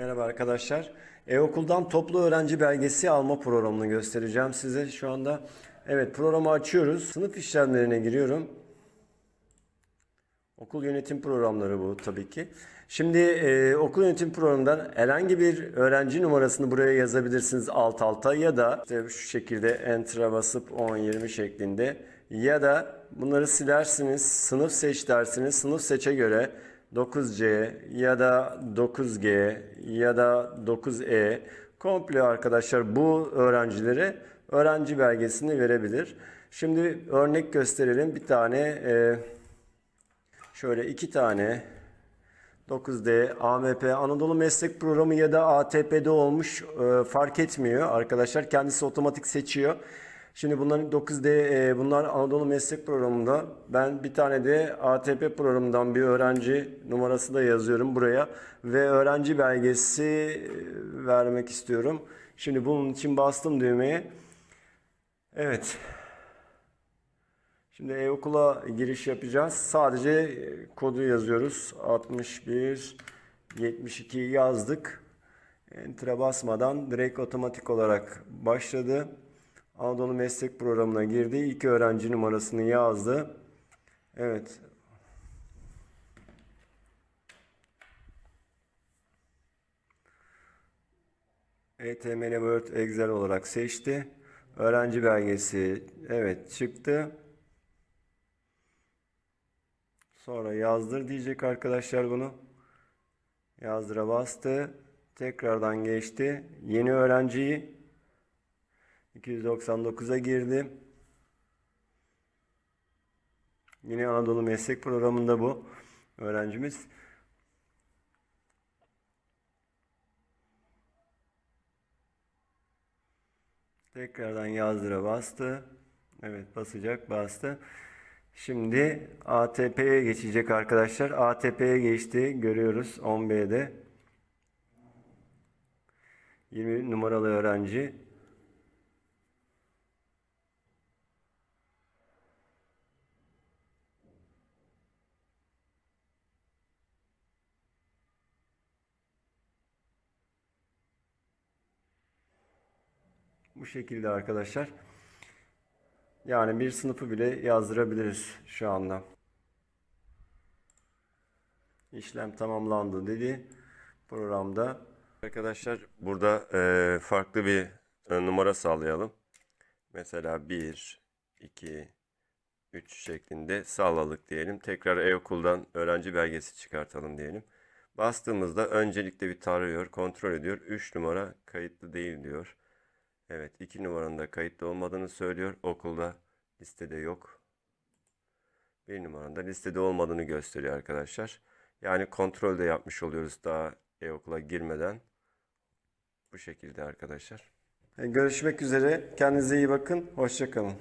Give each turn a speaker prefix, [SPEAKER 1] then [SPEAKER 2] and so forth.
[SPEAKER 1] Merhaba arkadaşlar. E-Okul'dan toplu öğrenci belgesi alma programını göstereceğim size şu anda. Evet programı açıyoruz. Sınıf işlemlerine giriyorum. Okul yönetim programları bu tabii ki. Şimdi e, okul yönetim programından herhangi bir öğrenci numarasını buraya yazabilirsiniz alt alta ya da işte şu şekilde enter'a basıp 10-20 şeklinde ya da bunları silersiniz sınıf seç dersiniz sınıf seçe göre 9C ya da 9G ya da 9E komple arkadaşlar bu öğrencilere öğrenci belgesini verebilir. Şimdi örnek gösterelim bir tane e, Şöyle iki tane 9D AMP Anadolu Meslek Programı ya da ATP'de olmuş e, fark etmiyor arkadaşlar. Kendisi otomatik seçiyor. Şimdi bunların 9D e, bunlar Anadolu Meslek Programı'nda. Ben bir tane de ATP programından bir öğrenci numarası da yazıyorum buraya ve öğrenci belgesi e, vermek istiyorum. Şimdi bunun için bastım düğmeye. Evet. Şimdi e-okula giriş yapacağız. Sadece e, kodu yazıyoruz. 61 72 yazdık. Enter'a basmadan direkt otomatik olarak başladı. Anadolu Meslek Programı'na girdi. İlk öğrenci numarasını yazdı. Evet. HTML Word Excel olarak seçti. Öğrenci belgesi evet çıktı. Sonra yazdır diyecek arkadaşlar bunu. Yazdıra bastı. Tekrardan geçti. Yeni öğrenciyi 299'a girdi. Yine Anadolu Meslek Programı'nda bu öğrencimiz. Tekrardan yazdıra bastı. Evet basacak bastı. Şimdi ATP'ye geçecek arkadaşlar. ATP'ye geçti. Görüyoruz 10B'de. 20 numaralı öğrenci. Bu şekilde arkadaşlar. Yani bir sınıfı bile yazdırabiliriz şu anda. İşlem tamamlandı dedi programda. Arkadaşlar burada e, farklı bir e, numara sağlayalım. Mesela 1, 2, 3 şeklinde sağladık diyelim. Tekrar e-okuldan öğrenci belgesi çıkartalım diyelim. Bastığımızda öncelikle bir tarıyor, kontrol ediyor. 3 numara kayıtlı değil diyor. Evet, 2 numaranın da kayıtlı olmadığını söylüyor. Okulda listede yok. 1 numaranın da listede olmadığını gösteriyor arkadaşlar. Yani kontrol de yapmış oluyoruz daha e-okula girmeden. Bu şekilde arkadaşlar. Görüşmek üzere. Kendinize iyi bakın. Hoşçakalın.